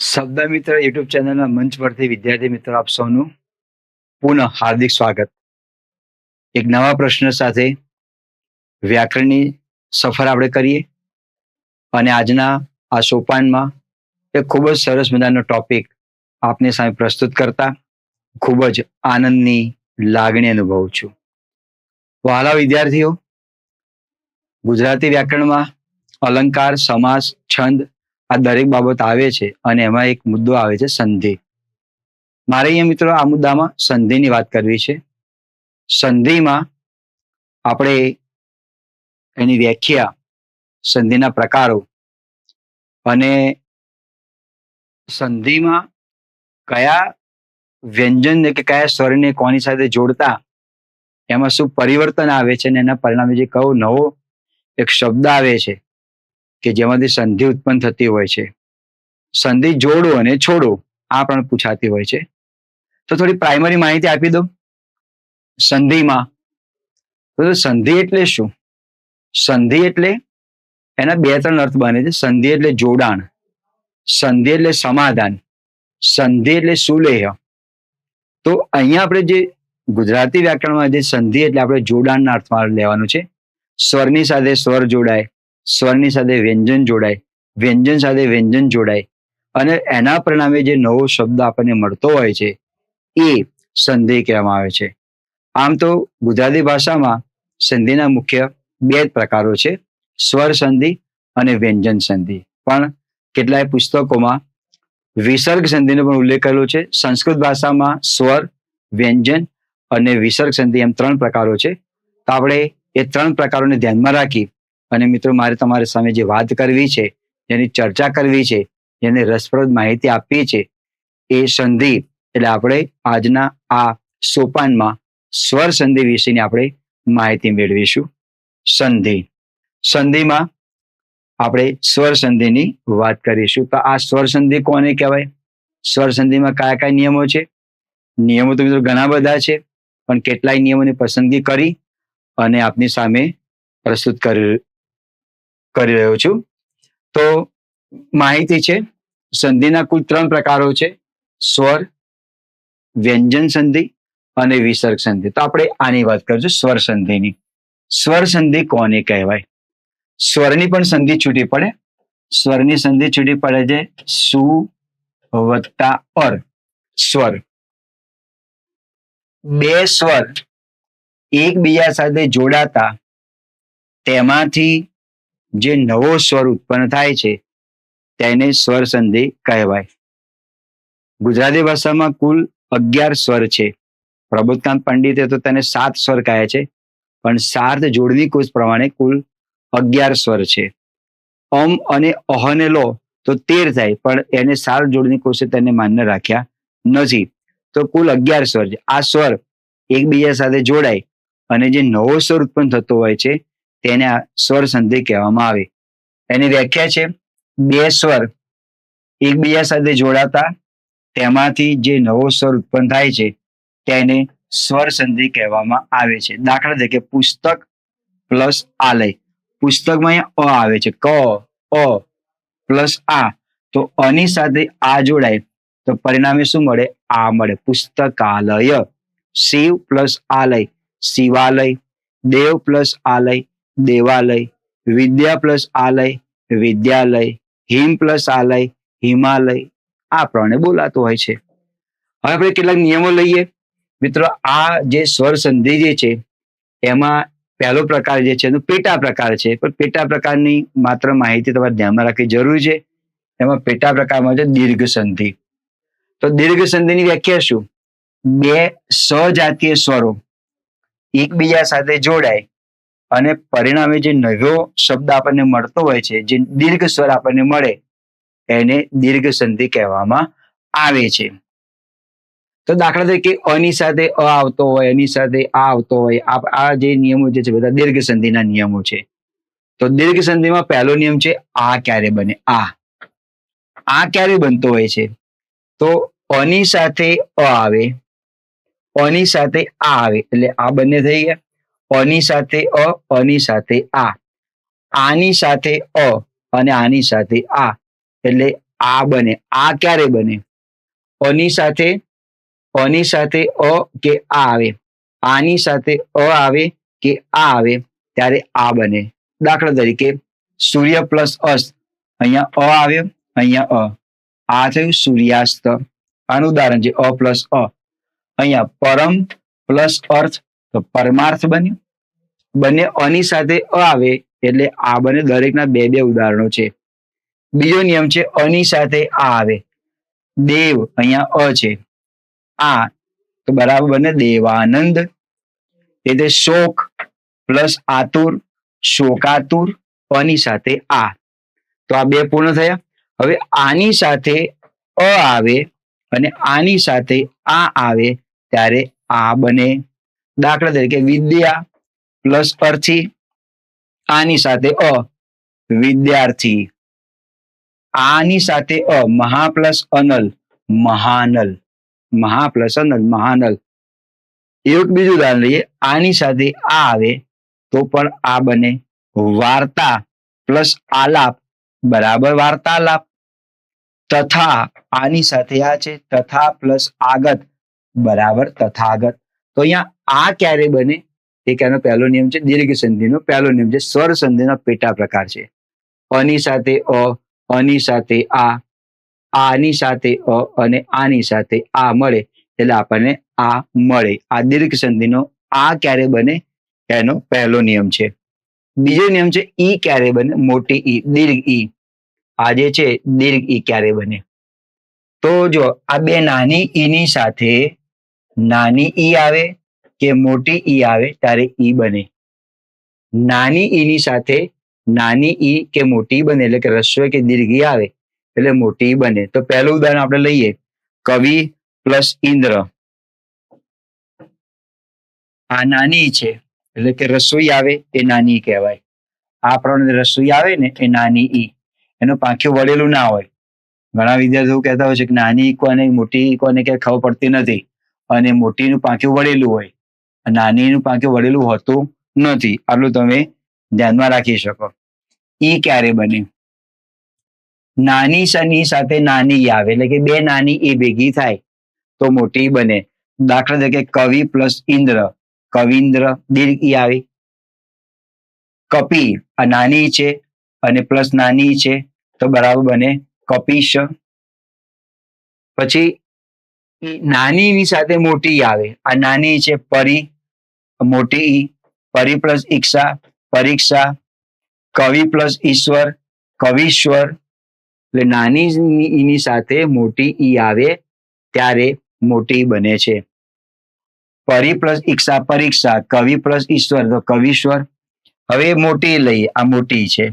શબ્દ મિત્ર યુટ્યુબ ચેનલના મંચ પરથી વિદ્યાર્થી મિત્રો આપ સૌનું પુનઃ હાર્દિક સ્વાગત. એક નવા પ્રશ્ન સાથે વ્યાકરણની સફર આપણે કરીએ અને આજના આ સોપાનમાં એક ખૂબ જ સરસ મજાનો ટોપિક આપની સામે પ્રસ્તુત કરતા ખૂબ જ આનંદની લાગણી અનુભવું છું. વહાલા વિદ્યાર્થીઓ, ગુજરાતી વ્યાકરણમાં અલંકાર, સમાસ, છંદ આ દરેક બાબત આવે છે અને એમાં એક મુદ્દો આવે છે સંધિ. મારે અહીંયા મિત્રો આ મુદ્દામાં સંધિની વાત કરવી છે. સંધિમાં આપણે એની વ્યાખ્યા, સંધિના પ્રકારો અને સંધિમાં કયા વ્યંજનને કે કયા સ્વરને કોની સાથે જોડતા, એમાં શું પરિવર્તન આવે છે અને એના પરિણામે જે કયો નવો એક શબ્દ આવે છે કે જેમાંથી સંધિ ઉત્પન્ન થતી હોય છે. સંધિ જોડો અને છોડો, આ પણ પૂછાતી હોય છે. તો થોડી પ્રાઇમરી માહિતી આપી દઉં. સંધિમાં તો સંધિ એટલે શું? સંધિ એટલે, એના બે ત્રણ અર્થ બને છે. સંધિ એટલે જોડાણ, સંધિ એટલે સમાધાન, સંધિ એટલે સુલેહ. તો અહીંયા આપણે જે ગુજરાતી વ્યાકરણમાં જે સંધિ એટલે આપણે જોડાણના અર્થમાં લેવાનું છે. સ્વરની સાથે સ્વર જોડાય સ્વરની સાથે વ્યંજન જોડાય, વ્યંજન સાથે વ્યંજન જોડાય અને એના પરિણામે જે નવો શબ્દ આપણને મળતો હોય છે, એ સંધિ કહેવામાં આવે છે. આમ તો ગુજરાતી ભાષામાં સંધિના મુખ્ય બે પ્રકારો છે, સ્વર સંધિ અને વ્યંજન સંધિ. પણ કેટલાય પુસ્તકોમાં વિસર્ગ સંધિનો પણ ઉલ્લેખ કરેલો છે. સંસ્કૃત ભાષામાં સ્વર, વ્યંજન અને વિસર્ગ સંધિ એમ ત્રણ પ્રકારો છે. તો આપણે એ ત્રણ પ્રકારોને ધ્યાનમાં રાખી અને મિત્રો, મારે તમારી સામે જે વાત કરવી છે, જેની ચર્ચા કરવી છે, જેને રસપ્રદ માહિતી આપવી છે, એ સંધિ, એટલે આપણે આજના આ સોપાનમાં સ્વર સંધિ વિશેની આપણે માહિતી મેળવીશું. સંધિ. સંધિમાં આપણે સ્વર સંધિની વાત કરીશું. તો આ સ્વર સંધિ કોને કહેવાય? સ્વર સંધિમાં કયા કયા નિયમો છે? નિયમો તો મિત્રો ઘણા બધા છે, પણ કેટલાય નિયમોની પસંદગી કરી અને આપની સામે પ્રસ્તુત કરી કરી રહ્યો છું. તો માહિતી છે, સંધિના કુલ ત્રણ પ્રકારો છે, સ્વર, વ્યંજન સંધિ અને વિસર્ગ સંધિ. તો આપણે આની વાત કરીશું સ્વર સંધિની. સ્વર સંધિ કોને કહેવાય? સ્વરની પણ સંધિ છૂટી પડે. સ્વરની સંધિ છૂટી પડે છે સુ વત્તા અર. સ્વર. બે સ્વર એકબીજા સાથે જોડાતા તેમાંથી જે નવો સ્વર ઉત્પન્ન થાય છે, તેને સ્વર સંધિ કહેવાય. ગુજરાતી ભાષામાં કુલ અગિયાર સ્વર છે. પ્રબોધકાંત પંડિતે તો તેને સાત સ્વર કહે છે, પણ સાર્થ જોડણી કોષ પ્રમાણે કુલ અગિયાર સ્વર છે. અમ અને અહને લો તો તેર થાય, પણ એને સાર જોડણી કોષે તેને માન્ય રાખ્યા નથી. તો કુલ અગિયાર સ્વર છે. આ સ્વર એકબીજા સાથે જોડાય અને જે નવો સ્વર ઉત્પન્ન થતો હોય છે તેને સ્વર સંધિ કહેવામાં આવે. એની વ્યાખ્યા છે, બે સ્વર એકબીજા સાથે જોડાતા તેમાંથી જે નવો સ્વર ઉત્પન્ન થાય છે, તેને સ્વર સંધિ કહેવામાં આવે છે. દાખલા તરીકે પુસ્તક પ્લસ આલય. પુસ્તકમાં અહીંયા અ આવે છે. ક, અ પ્લસ આ. તો અની સાથે આ જોડાય, તો પરિણામે શું મળે? આ મળે. પુસ્તકાલય. શિવ પ્લસ આલય. શિવાલય. દેવ પ્લસ આલય. દેવાલય, વિદ્યા પ્લસ આલય, વિદ્યાલય, હિમ પ્લસ આલય, હિમાલય, આ પ્રમાણે બોલાતો હોય છે. હવે આપણે કેટલાક નિયમો લઈએ. મિત્રો, આ જે સ્વર સંધિ જે છે, એમાં પહેલો પ્રકાર જે છે એનો પેટા પ્રકાર છે. પણ પેટા પ્રકારની માત્ર માહિતી તમારે ધ્યાનમાં રાખવી જરૂરી છે. એમાં પેટા પ્રકારમાં છે દીર્ઘ સંધિ. તો દીર્ઘ સંધિની વ્યાખ્યા શું? બે સજાતીય સ્વરો એકબીજા સાથે જોડાય અને પરિણામે જે નવો શબ્દ આપણને મળતો હોય છે, જે દીર્ઘ સ્વર આપણને મળે, એને દીર્ઘ સંધિ કહેવામાં આવે છે. તો દાખલા તરીકે, અની સાથે અ આવતો હોય એની સાથે આ આવતો હોય આ જે નિયમો જે છે, બધા દીર્ઘ સંધિના નિયમો છે. તો દીર્ઘ સંધિમાં પહેલો નિયમ છે, આ ક્યારે બને? આ. આ ક્યારે બનતો હોય છે? તો અની સાથે અ આવે, અની સાથે આ આવે, એટલે આ બંને થઈ ગયા. અની સાથે અ, અની સાથે આ. આની સાથે અ અને આની સાથે આ. એટલે આ બને. આ ક્યારે બને? અની સાથે અની સાથે અ કે આ આવે. આની સાથે અ આવે કે આ આવે, ત્યારે આ બને. દાખલા તરીકે, સૂર્ય પ્લસ અસ્ત. અહીંયા અ આવ્યો, અહીંયા અ. આ થયું સૂર્યાસ્ત. આનું ઉદાહરણ છે અ પ્લસ અ. અહીંયા પરમ પ્લસ અર્થ તો પરમાર્થ બન્યું. બંને અની સાથે અ આવે એટલે આ બંને દરેકના બે બે ઉદાહરણો છે. બીજો નિયમ છે અની સાથે આ આવે. દેવ અહીંયા અ છે. આ તો બરાબર બને દેવાનંદ. એટલે શોક પ્લસ આતુર, શોકાતુર, અની સાથે આ. તો આ બે પૂર્ણ થયા. હવે આની સાથે અ આવે અને આની સાથે આ આવે ત્યારે આ બને. દાખલા તરીકે વિદ્યા પ્લસ અર્થી, આની સાથે અ, વિદ્યાર્થી. આની સાથે અ, મહા પ્લસ અનલ, મહાનલ. મહા પ્લસ અનલ, મહાનલ. એવું બીજું ઉદાહરણ લઈએ, આની સાથે આ આવે તો પણ આ બને વાર્તા પ્લસ આલાપ, બરાબર વાર્તાલાપ. તથા આની સાથે આ છે, તથા પ્લસ આગત, બરાબર તથાગત. તો અહીંયા આ ક્યારે બને? એ એનો પહેલો નિયમ છે? દીર્ઘ સંધિનો પહેલો નિયમ છે. સ્વર સંધિનો પેટા પ્રકાર છે. અની સાથે અ, અની સાથે આ, આની સાથે અ અને આની સાથે આ મળે એટલે આપણને આ મળે. આ દીર્ઘ સંધિનો આ ક્યારે બને? એનો પહેલો નિયમ છે. બીજો નિયમ છે, ઈ ક્યારે બને? મોટી ઈ, દીર્ઘ ઈ. આ જે છે, દીર્ઘ ઈ ક્યારે બને? તો જો આ બે નાની ઈની સાથે નાની ઈ આવે કે મોટી ઈ આવે, ત્યારે ઈ બને. નાની ઈની સાથે નાની ઈ કે મોટી બને, એટલે કે રસ્વ કે દીર્ઘ આવે, એટલે મોટી બને. તો પહેલું ઉદાહરણ આપણે લઈએ. કવિ પ્લસ ઇન્દ્ર. આ નાની છે, એટલે કે રસોઈ આવે એ નાની કહેવાય. આ પ્રમાણે રસોઈ આવે ને એ નાની ઈ. એનું પાંખિયું વળેલું ના હોય. ઘણા વિદ્યાર્થીઓ કહેતા હોય છે કે નાની કોને, મોટી ઈ કોને ક્યાંય ખબર પડતી નથી. અને મોટીનું પાંખ્યું વળેલું હોય. નાનીનું પાંખ્યું વળેલું હોતું નથી. આટલું તમે ધ્યાનમાં રાખી શકો. ઈ ક્યારે બને? નાની સની સાથે નાની આવે, એટલે કે બે નાની એ ભેગી થાય, તો મોટી બને. દાખલા તરીકે કવિ પ્લસ ઇન્દ્ર. કવિન્દ્ર દીર્ઘ ઈ આવી. કપી આ નાની છે અને પ્લસ નાની છે, તો બરાબર બને કપિશ. પછી નાનીની સાથે મોટી આવે. આ નાની છે પરી, મોટી પરી પ્લસ ઈક્ષા, પરીક્ષા, કવિ પ્લસ ઈશ્વર, કવિશ્વર. એટલે નાની ઈની સાથે મોટી ઈ આવે ત્યારે મોટી બને છે. પરી પ્લસ ઈક્ષા, પરીક્ષા, કવિ પ્લસ ઈશ્વર, તો કવિશ્વર. હવે મોટી લઈએ, આ મોટી છે.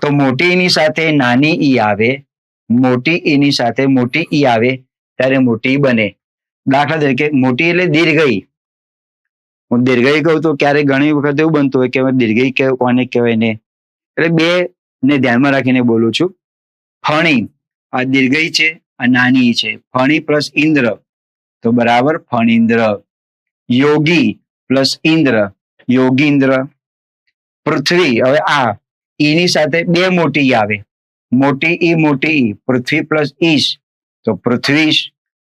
તો મોટી ઈની સાથે નાની ઈ આવે, મોટી ઈની સાથે મોટી ઈ આવે ત્યારે મોટી બને. દાખલા તરીકે મોટી એટલે દીર્ઘઈ. હું દીર્ઘઈ કહું તો ક્યારેક ઘણી વખત એવું બનતું હોય કે દીર્ઘઈ કોને કહેવાય ને. એટલે બે ને ધ્યાનમાં રાખીને બોલું છું. ફણી. આ દીર્ઘઈ છે, આ નાની છે. ફણી પ્લસ ઇન્દ્ર. તો બરાબર ફણીન્દ્ર. યોગી પ્લસ ઇન્દ્ર. યોગીન્દ્ર. પૃથ્વી. હવે આ ઈની સાથે બે મોટી આવે. મોટી ઈ મોટી ઈ. પૃથ્વી પ્લસ ઈશ. તો પૃથ્વીશ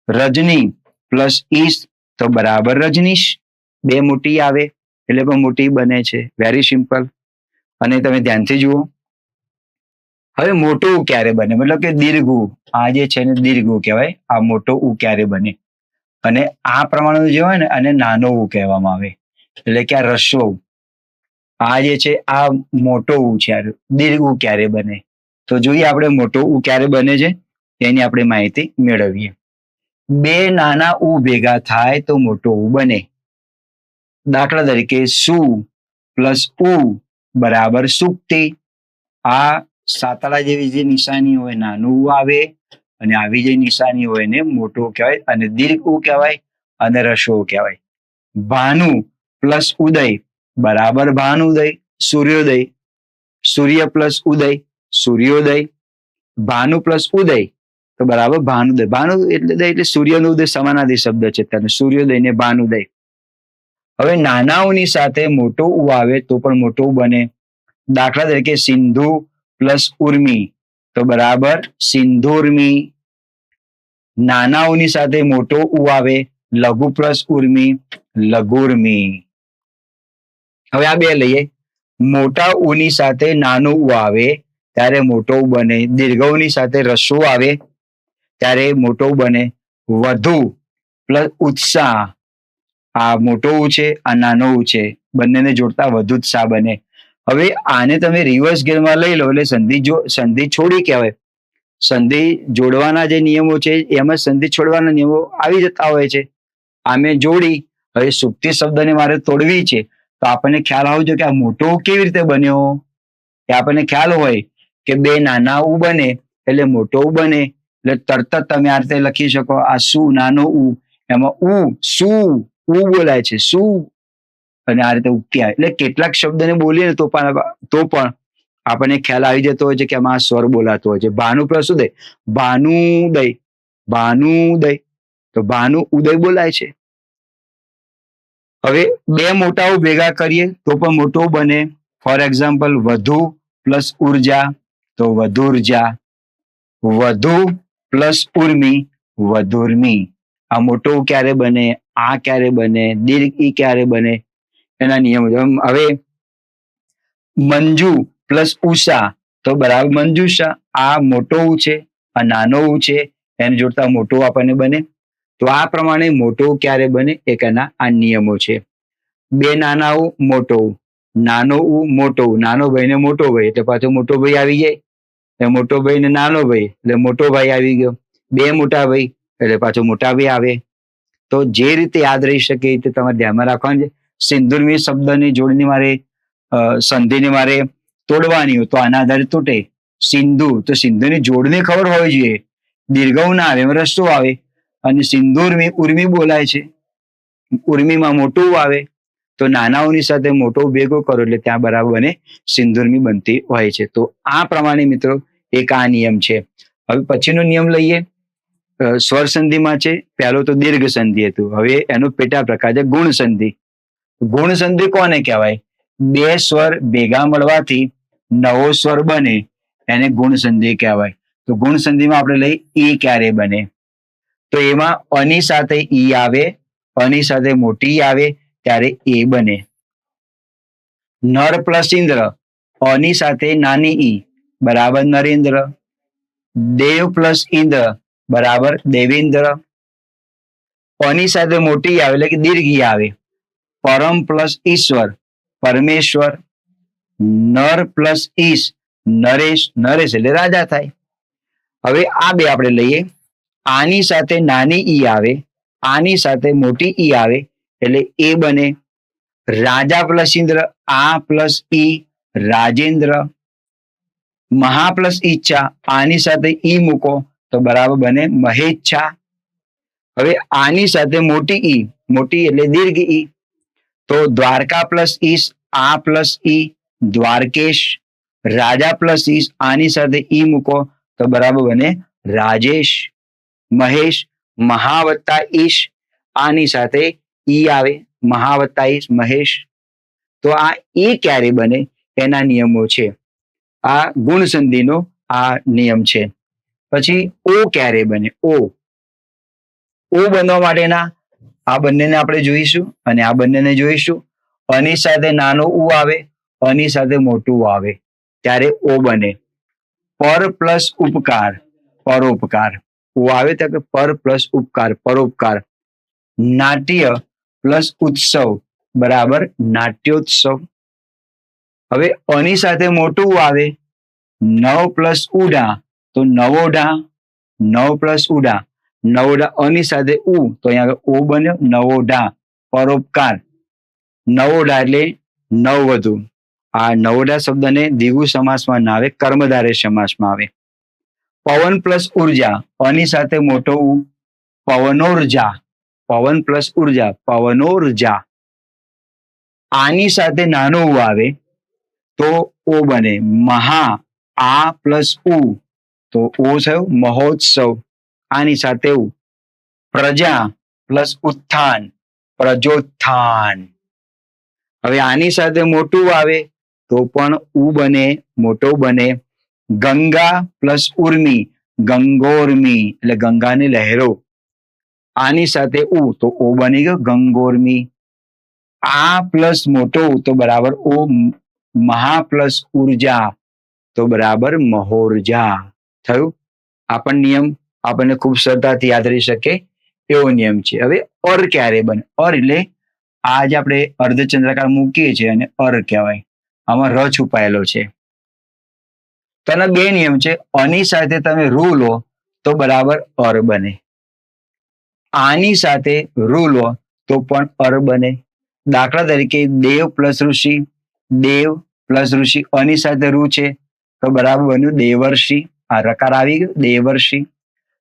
રજની પ્લસ ઈશ તો બરાબર રજનીશ બે મોટી આવે, એટલે પણ મોટી બને છે. વેરી સિમ્પલ અને તમે ધ્યાનથી જુઓ. હવે મોટું ક્યારે બને? મતલબ કે દીર્ઘ. આ જે છે ને દીર્ઘ કહેવાય, આ મોટો ઉ ક્યારે બને? અને આ પ્રમાણનું જે હોય ને, આને નાનો ઉ કહેવામાં આવે. એટલે કે આ રસ્વ આ જે છે, આ મોટો ઉ છે દીર્ઘ ઉ ક્યારે બને? તો જોઈએ આપણે મોટો ઉ ક્યારે બને છે? એની આપણે માહિતી મેળવીએ. બે નાના ઉ ભેગા થાય તો મોટો ઉ બને. દાખલા તરીકે સુ પ્લસ ઉ બરાબર સુક્તિ આ સાતળા જેવી જે નિશાની હોય નાનું ઉ આવે અને આવી જે નિશાની હોય ને મોટું કહેવાય અને દીર્ઘ ઉ કહેવાય અને રસો કહેવાય. ભાનુ પ્લસ ઉદય બરાબર ભાનુદય સૂર્યોદય. સૂર્ય પ્લસ ઉદય, સૂર્યોદય. ભાનુ પ્લસ ઉદય તો બરાબર, ભાનુદય. ભાનુ એટલે દય એટલે સૂર્યનો ઉદય સમાનાદિ શબ્દ છે તેને. સૂર્યોદય ને ભાનુદય. હવે નાનાઓની સાથે મોટો ઉ આવે તો પણ મોટો બને. દાખલા તરીકે સિંધુ પ્લસ ઉર્મી. તો બરાબર, સિંધુર્મી. નાનાઓની સાથે મોટો ઉ આવે, લઘુ પ્લસ ઉર્મી, લઘુર્મી. હવે આ બે લઈએ. મોટા ઉની સાથે નાનું ઉ આવે, ત્યારે મોટો બને. દીર્ઘ ઉની સાથે રસ્વ આવે ત્યારે મોટો બને વધુ, પ્લસ ઉત્સાહ. આ મોટો છે, આ નાનો છે. બંનેને જોડતા વધુ ઉત્સાહ બને. હવે આને તમે રિવર્સ ગેરમાં લઈ લો, એટલે સંધિ જો, સંધિ છોડી કહેવાય. સંધિ જોડવાના જે નિયમો છે, એમાં સંધિ છોડવાના નિયમો આવી જતા હોય છે. આમે જોડી, હવે સુપ્તિ શબ્દને મારે તોડવી છે, તો આપણને ખ્યાલ આવવો જોઈએ કે આ મોટો કેવી રીતે બન્યો? એ આપણને ખ્યાલ હોય કે બે નાના ઉ બને, એટલે મોટો બને. એટલે તરત જ તમે આ રીતે લખી શકો, આ શું નાનો ઉ, એમાં ઉ શું ઉ બોલાય છે શું અને આ રીતે ઉક્તિ આવે. એટલે કેટલાક શબ્દને બોલીએ તો પણ તો પણ આપણને ખ્યાલ આવી જતો હોય છે કે આમાં સ્વર બોલાતો હોય છે. ભાનુ પ્લસ ઉદય. ભાનુદય. ભાનુદય. તો ભાનુ ઉદય બોલાય છે. હવે બે મોટાઓ ભેગા કરીએ તો પણ મોટો બને. ફોર એક્ઝામ્પલ, વધુ પ્લસ ઊર્જા. તો વધુ ઊર્જા. વધુ પ્લસ ઉર્મી, વધુર્મી. આ મોટો ક્યારે બને, આ ક્યારે બને, દીર્ઘ ઈ ક્યારે બને, એના નિયમો હવે મંજુ પ્લસ ઉષા, તો બરાબર મંજુષા આ મોટો છે, આ નાનો ઉ છે, એને જોડતા મોટો આપણને બને. તો આ પ્રમાણે મોટો ક્યારે બને, એ એના આ નિયમો છે. બે નાના ઉ મોટો, નાનો ઉ મોટો, નાનો ભાઈ ને મોટો ભાઈ, એટલે પાછો મોટો ભાઈ આવી જાય. એટલે મોટો ભાઈ ને નાનો ભાઈ, એટલે મોટો ભાઈ આવી ગયો. બે મોટા ભાઈ, એટલે પાછો મોટા ભાઈ આવે. તો જે રીતે યાદ રહી શકે એ રીતે તમારે ધ્યાનમાં રાખવાનું છે. સિંદુરમી શબ્દની જોડની મારે સંધિને મારે તોડવાની હોય તો આના આધારે તૂટે. સિંધુ, તો સિંધુની જોડની ખબર હોવી જોઈએ. દીર્ઘવ ના આવે એમાં રસ્તો આવે. અને સિંદુરમી ઉર્મી બોલાય છે. ઉર્મીમાં મોટું આવે. તો નાનાઓની સાથે મોટો ભેગો કરો એટલે ત્યાં બરાબર બને સિંદુરમી બનતી હોય છે. તો આ પ્રમાણે મિત્રો એક આ નિયમ છે. હવે પછીનો નિયમ લઈએ. સ્વર સંધિમાં છે. પહેલો તો દીર્ઘ સંધિ હતું. હવે એનો પેટા પ્રકાર છે ગુણ સંધિ. ગુણ સંધિ કોને કહેવાય? બે સ્વર ભેગા મળવાથી નવો સ્વર બને, એને ગુણ સંધિ કહેવાય. તો ગુણ સંધિમાં આપણે લઈ ઈ ક્યારે બને? તો એમાં અની સાથે ઈ આવે, અની સાથે મોટી આવે, ત્યારે એ બને. નર પ્લસ ઇન્દ્ર, અની સાથે નાની ઈ. બરાબર નરેન્દ્ર. દેવ પ્લસ ઇન્દ્ર બરાબર દેવેન્દ્ર. અની સાથે મોટી આવે એટલે કે દીર્ઘી આવે. પરમ પ્લસ ઈશ્વર, પરમેશ્વર. નર પ્લસ ઈશ, નરેશ નરેશ એટલે રાજા થાય. હવે આ બે આપણે લઈએ. આની સાથે નાની ઈ આવે, આની સાથે મોટી ઈ આવે એટલે એ બને રાજા પ્લસ ઇન્દ્ર, આ પ્લસ ઈ રાજેન્દ્ર. મહા પ્લસ ઈચ્છા આની સાથે ઈ મૂકો, તો બરાબર બને મહેચ્છા હવે આની સાથે મોટી ઈ, મોટી એટલે દીર્ઘ ઈ. તો દ્વારકા પ્લસ ઈશ આ પ્લસ ઈ, દ્વારકેશ. રાજા પ્લસ ઈશ આની સાથે ઈ મૂકો, તો બરાબર બને રાજેશ. મહેશ, મહાવત્તા ઈશ, આની સાથે ઈ આવે, મહાવત્તા ઈશ, મહેશ. તો આ ઈ ક્યારે બને? એના નિયમો છે. આ ગુણ સંધિનો આ નિયમ છે. પછી ઓ ક્યારે બને? ઓ. ઓ બનવા માટેના આ બંનેને આપણે જોઈશું અને આ બંનેને જોઈશું. અની સાથે નાનો ઉ આવે, અની સાથે મોટું આવે. ત્યારે ઓ બને. પર પ્લસ ઉપકાર. પરોપકાર. ઉ આવે તો પર પ્લસ ઉપકાર, પરોપકાર. નાટ્ય પ્લસ ઉત્સવ. બરાબર? નાટ્યોત્સવ. હવે અની સાથે મોટું આવે. નવ પ્લસ ઉડા તો નવોઢા નવ પ્લસ ઉડા નવોડા અની સાથે ઉ, તો અહીંયા આગળ ઓ બન્યો નવોઢા પરોપકાર. નવોડા એટલે નવ વધુ. આ નવોડા શબ્દને દીવુ સમાસમાં ના આવે, કર્મધારે સમાસમાં આવે. પવન પ્લસ ઊર્જા અની સાથે મોટો ઉ. પવનોર્જા. પવન પ્લસ ઊર્જા પવનોર્જા. આની સાથે નાનો ઉ આવે. તો ઓ બને. મહા, આ પ્લસ ઉ. તો ઓ થયો મહોત્સવ. આની સાથે ઉ. પ્રજા પ્લસ ઉત્થાન. પ્રજોત્થાન. હવે આની સાથે મોટું આવે તો પણ ઉ બને, મોટો બને. ગંગા પ્લસ ઉર્મી. ગંગોર્મી. એટલે ગંગાની લહેરો. આની સાથે ઉ. તો ઓ બની ગયો ગંગોર્મી. આ પ્લસ મોટો તો બરાબર ઓ મહા પ્લસ ઊર્જા. તો બરાબર મહોર્જા. થયું? આ નિયમ આપણને ખૂબ સરળતાથી યાદ રહી શકે એવો નિયમ છે. હવે અર ક્યારે બને? અર એટલે આ જે આપણે અર્ધચંદ્રાકાર મૂકીએ છીએ અને અર કહેવાય. આમાં ર છુપાયેલો છે. તેના બે નિયમ છે. અની સાથે તમે રૂ લો તો બરાબર અર બને. આની સાથે રૂ લો તો પણ અર બને. દાખલા તરીકે દેવ પ્લસ ઋષિ દેવ પ્લસ ઋષિ અની સાથે રૂ છે. તો બરાબર બન્યું દેવર્ષિ. આ રકાર આવી ગયો, દેવર્ષિ.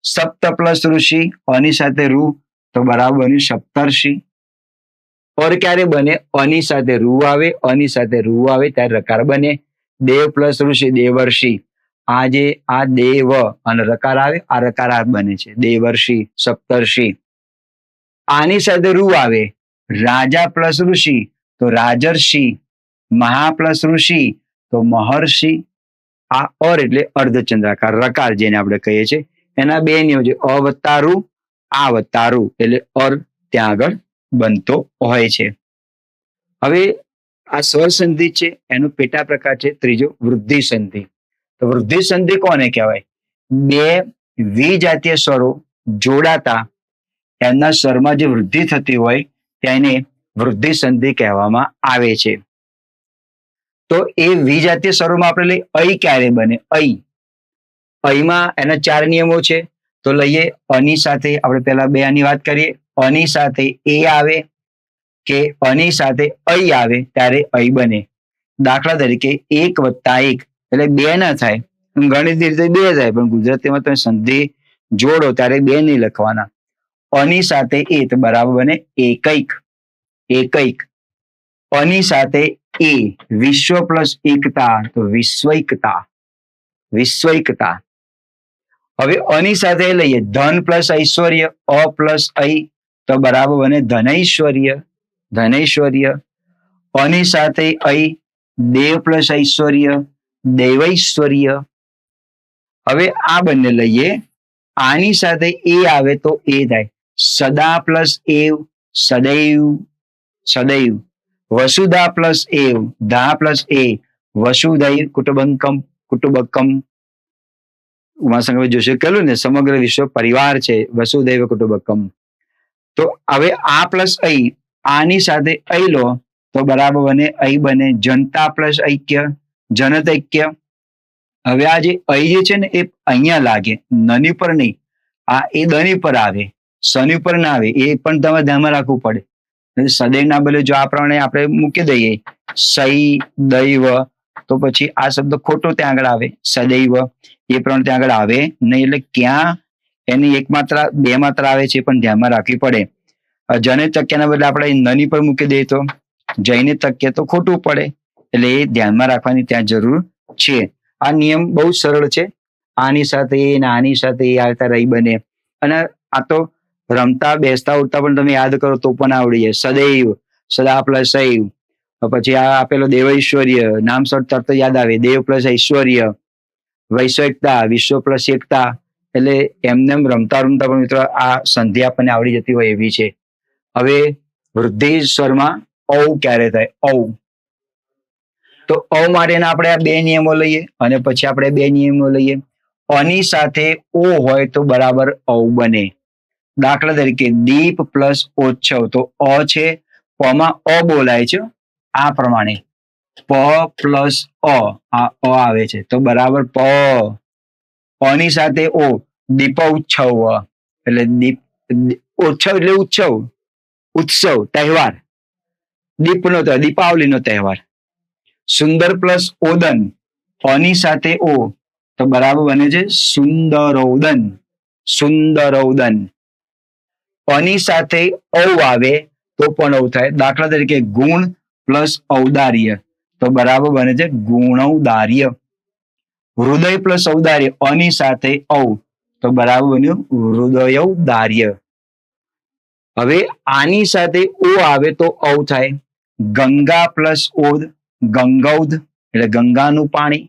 સપ્ત પ્લસ ઋષિ અની સાથે રૂ તો બરાબર બન્યું સપ્તર્ષિ. ઓર ક્યારે બને? અની સાથે રૂ આવે, અની સાથે રૂ આવે, ત્યારે રકાર બને. દેવ પ્લસ ઋષિ, દેવર્ષિ. આ જે, આ દેવ અને રકાર આવે, આ રકાર આ બને છે. દેવર્ષિ, સપ્તર્ષિ. આની સાથે રૂ આવે. રાજા પ્લસ ઋષિ, તો રાજર્ષિ. મહા પ્લસ ઋષિ, તો મહર્ષિ, આ અર એટલે અર્ધચંદ્રાકાર રકાર જેને આપણે કહીએ છીએ. એના બે નિયમ છે અવતારું વત્તા આ વત્તા એટલે અર ત્યાં આગળ બનતો હોય છે. હવે આ સ્વર સંધિ છે, એનો પેટા પ્રકાર છે, ત્રીજો વૃદ્ધિ સંધિ તો વૃદ્ધિ સંધિ કોને કહેવાય? બે વિજાતીય સ્વરો જોડાતા એમના સ્વરમાં જે વૃદ્ધિ થતી હોય, તેને વૃદ્ધિ સંધિ કહેવામાં આવે છે. તો એ વિજાતીય સ્વરૂપમાં આપણે લઈએ, અઈ ક્યારે બને? અઈ. અઈમાં એના ચાર નિયમો છે. તો લઈએ, અની સાથે આપણે પહેલા બે આની વાત કરીએ. અની સાથે એ આવે કે અની સાથે અઈ આવે ત્યારે અઈ બને. દાખલા તરીકે એક વત્તા એક એટલે બે ના થાય. ગણિત રીતે બે થાય, પણ ગુજરાતીમાં તમે સંધિ જોડો ત્યારે બે નહીં લખવાના. અની સાથે એ તો બરાબર બને એકૈક એકૈક અની સાથે એ વિશ્વ પ્લસ એકતા, તો વિશ્વૈકતા વિશ્વૈકતા હવે અની સાથે લઈએ, ધન પ્લસ ઐશ્વર્ય, અ પ્લસ ઐ, તો બરાબર બને ધનૈશ્વર્ય ધનૈશ્વર્ય. અની સાથે ઐ, દેવ પ્લસ ઐશ્વર્ય, દૈવૈશ્વર્ય. હવે આ બંને લઈએ, આની સાથે એ આવે તો એ થાય. સદા પ્લસ એવ, સદૈવ સદૈવ. વસુધા પ્લસ એ, ધા પ્લસ એ વસુધૈર કુટુંબકમ કુટુંબકમ. ઉમાશંકર જોશી કહ્યું ને, સમગ્ર વિશ્વ પરિવાર છે, વસુદૈવ કુટુંબકમ. તો હવે આ પ્લસ અહી આની સાથે અહી લો, તો બરાબર બને અહી બને જનતા પ્લસ ઐક્ય, જનત ઐક્ય. હવે આ જે અહી જે છે ને, એ અહીંયા લાગે, નની પર નહીં. આ એ દની પર આવે, શનિ પર ના આવે, એ પણ તમારે ધ્યાનમાં રાખવું પડે. સદૈવ ના બદલે જો આ પ્રમાણે આપણે મૂકી દઈએ સઈ દૈવ, તો પછી આ શબ્દ ખોટો ત્યાં આગળ આવે. સદૈવ, એ પ્રમાણે ત્યાં આગળ આવે નહીં, એટલે ક્યાં એની એક માત્રા, બે માત્રા આવે છે પણ ધ્યાનમાં રાખવી પડે. જને તક્યાના બદલે આપણે નની પર મૂકી દઈએ તો જઈને તક્ય તો ખોટું પડે, એટલે એ ધ્યાનમાં રાખવાની ત્યાં જરૂર છે. આ નિયમ બહુ સરળ છે. આની સાથે એ આની સાથે એ આવતા રહી બને. અને આ તો રમતા, બેસતા, ઉઠતા પણ તમે યાદ કરો તો પણ આવડી જાય. સદૈવ, સદા પ્લસ સૈવ. પછી આ આપેલો દેવ ઐશ્વર્ય, નામ સર તરત યાદ આવે. દેવ પ્લસ ઐશ્વર્ય વૈશ્વિકતા વિશ્વ પ્લસ એકતા. એટલે એમને એમ રમતા રમતા પણ મિત્રો આ સંધિ આપણને આવડી જતી હોય એવી છે. હવે વૃદ્ધિ સ્વરમાં ઔ ક્યારે થાય? ઔ. તો ઔ માટેના આપણે આ બે નિયમો લઈએ અને પછી આપણે બે નિયમો લઈએ. અની સાથે ઓ હોય તો બરાબર ઔ બને. દાખલા તરીકે દીપ પ્લસ ઓછવ તો અ છે, પમાં અ બોલાય છે, આ પ્રમાણે. પ પ્લસ અ, આ અ આવે છે, તો બરાબર પ. અની સાથે ઓ દીપ ઉત્સવ એટલે દીપ ઉત્સવ એટલે ઉત્સવ. ઉત્સવ, તહેવાર. દીપનો દીપાવલીનો તહેવાર. સુંદર પ્લસ ઓદન. અની સાથે ઓ, તો બરાબર બને છે સુંદરોદન. સુંદરોદન. અની સાથે ઔ આવે તો પણ ઔ થાય. દાખલા તરીકે ગુણ પ્લસ ઔદાર્ય. તો બરાબર બને છે ગુણૌદાર્ય. હૃદય પ્લસ ઔદાર્ય, અની સાથે ઔ. તો બરાબર બન્યું હૃદયૌદાર્ય. હવે આની સાથે ઓ આવે તો ઔ થાય. ગંગા પ્લસ ઓદ ગંગૌદ એટલે ગંગાનું પાણી.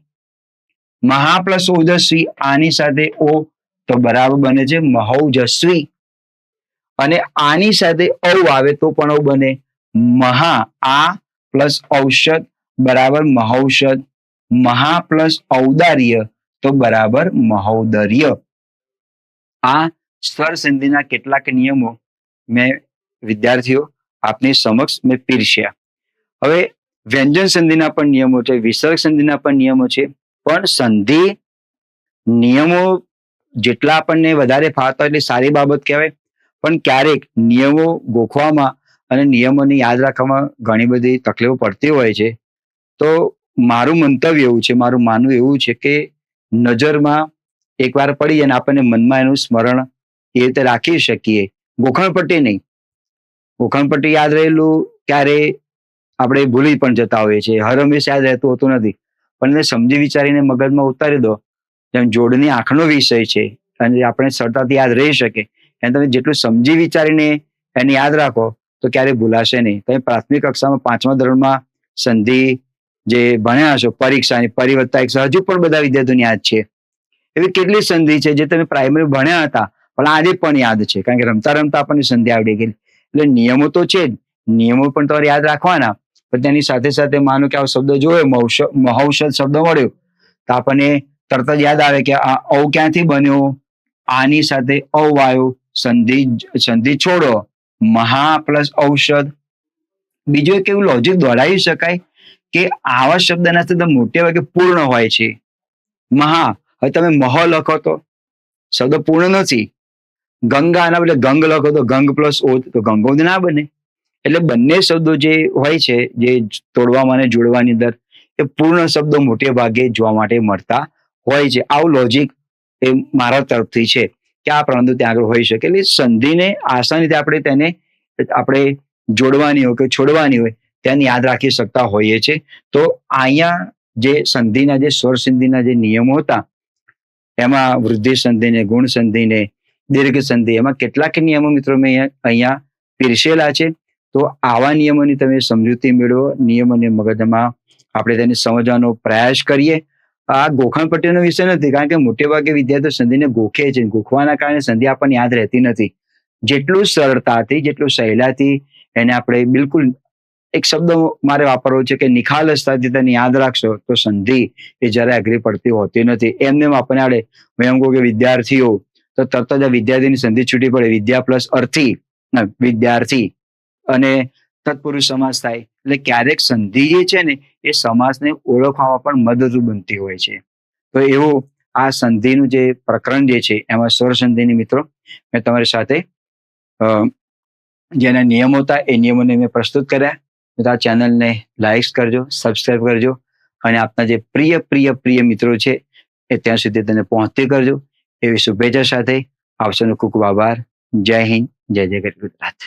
મહા પ્લસ ઓજસ્વી આની સાથે ઓ તો બરાબર બને છે મહૌજસ્વી અને આની સાથે ઔ આવે તો પણ અવ બને. મહા આ પ્લસ ઔષધ બરાબર મહૌષધ. મહા પ્લસ ઔદાર્ય તો બરાબર મહૌદર્ય. આ સ્વર સંધિના કેટલાક નિયમો મેં વિદ્યાર્થીઓ આપની સમક્ષ મેં પીરસ્યા. હવે વ્યંજન સંધિના પણ નિયમો છે, વિસર્ગ સંધિના પણ નિયમો છે, પણ સંધિ નિયમો જેટલા આપણને વધારે ફાવતા એટલી સારી બાબત કહેવાય. પણ ક્યારેક નિયમો ગોખવામાં અને નિયમોને યાદ રાખવામાં ઘણી બધી તકલીફો પડતી હોય છે. તો મારું મંતવ્ય એવું છે, મારું માનવું એવું છે કે નજરમાં એકવાર પડી અને આપણને મનમાં એનું સ્મરણ એ રીતે રાખી શકીએ. ગોખણપટ્ટી નહીં. ગોખણપટ્ટી યાદ રહેલું ક્યારે આપણે ભૂલી પણ જતા હોઈએ છીએ. હર હંમેશ યાદ રહેતું હોતું નથી. પણ એને સમજી વિચારીને મગજમાં ઉતારી દો. જેમ જોડની આંખનો વિષય છે અને આપણે સરળતાથી યાદ રહી શકે એને તમે જેટલું સમજી વિચારીને એને યાદ રાખો, તો ક્યારેય ભૂલાશે નહીં. તમે પ્રાથમિક કક્ષામાં પાંચમા ધોરણમાં સંધિ જે ભણ્યા છો પરીક્ષાની પરિવર્તા એક હજુ પણ બધા વિદ્યાર્થીઓને યાદ છે. એવી કેટલી સંધિ છે જે તમે પ્રાઇમરી ભણ્યા હતા, પણ આજે પણ યાદ છે. કારણ કે રમતા રમતા આપણને સંધિ આવડી ગઈ. એટલે નિયમો તો છે જ. નિયમો પણ તમારે યાદ રાખવાના. પણ તેની સાથે સાથે માનો કે આવો શબ્દ જોયો, મહૌષ- મહૌષધ શબ્દ મળ્યો. તો આપણને તરત જ યાદ આવે કે આ ઔ ક્યાંથી બન્યો? આની સાથે ઔ આવ્યો. સંધિ સંધિ છોડો. મહા પ્લસ ઔષધ. બીજું એક એવું લોજિક દોડાવી શકાય કે આવા શબ્દના શબ્દ મોટે ભાગે પૂર્ણ હોય છે. મહા, હવે તમે મહ લખો તો. શબ્દ પૂર્ણ નથી. ગંગા આના બદલે ગંગ લખો તો ગંગ પ્લસ ઓ તો ગંગોદ ના બને. એટલે બંને શબ્દો જે હોય છે, જે તોડવામાં અને જોડવાની અંદર, એ પૂર્ણ શબ્દો મોટે ભાગે જોવા માટે મળતા હોય છે. આવું લોજિક એ મારા તરફથી છે. કે આ પ્રબંધો ત્યાં આગળ હોઈ શકે? એટલે સંધિને આસાની રીતે આપણે તેને, આપણે જોડવાની હોય કે છોડવાની હોય, તેને યાદ રાખી શકતા હોઈએ છીએ. તો અહીંયા જે સંધિના, જે સ્વર સંધિના જે નિયમો હતા, એમાં વૃદ્ધિ સંધિને, ગુણ સંધિને, દીર્ઘ સંધિ, એમાં કેટલાક નિયમો મિત્રો મેં અહીંયા પીરસેલા છે. તો આવા નિયમોની તમે સમજૂતી મેળવો, નિયમોને મગજમાં આપણે તેને સમજવાનો પ્રયાસ કરીએ. આ ગોખણ પટ્ટીનો વિષય નથી, કારણ કે મોટે ભાગે વિદ્યાર્થીઓ સંધિને ગોખે છે. ગોખવાના કારણે સંધિ આપણને યાદ રહેતી નથી. જેટલું સરળતાથી જેટલું સહેલાથી એને આપણે બિલકુલ એક શબ્દ મારે વાપરવો છે કે નિખાલસતાથી તેને યાદ રાખશો તો સંધિ એ જ્યારે અઘરી પડતી હોતી નથી. એમને એમ આપણને આડે હું એમ કહું કે વિદ્યાર્થીઓ, તો તરત જ વિદ્યાર્થીની સંધિ છૂટી પડે. વિદ્યા પ્લસ અર્થી વિદ્યાર્થી અને તત્પુરુષ સમાસ થાય. એટલે ક્યારેક સંધિ જે છે ને એ સમાજને ઓળખવામાં પણ મદદરૂપ બનતી હોય છે. તો એવું આ સંધિનું જે પ્રકરણ જે છે, એમાં સ્વર સંધિની મિત્રો, મેં તમારી સાથે જેના નિયમો હતા, એ નિયમોને મેં પ્રસ્તુત કર્યા. તો આ ચેનલને લાઇક્સ કરજો, સબસ્ક્રાઇબ કરજો, અને આપના જે પ્રિય પ્રિય પ્રિય મિત્રો છે, એ ત્યાં સુધી તેને પહોંચતી કરજો. એવી શુભેચ્છા સાથે આપસોનો ખૂબ ખૂબ આભાર. જય હિન્દ, જય જય ગુજરાત.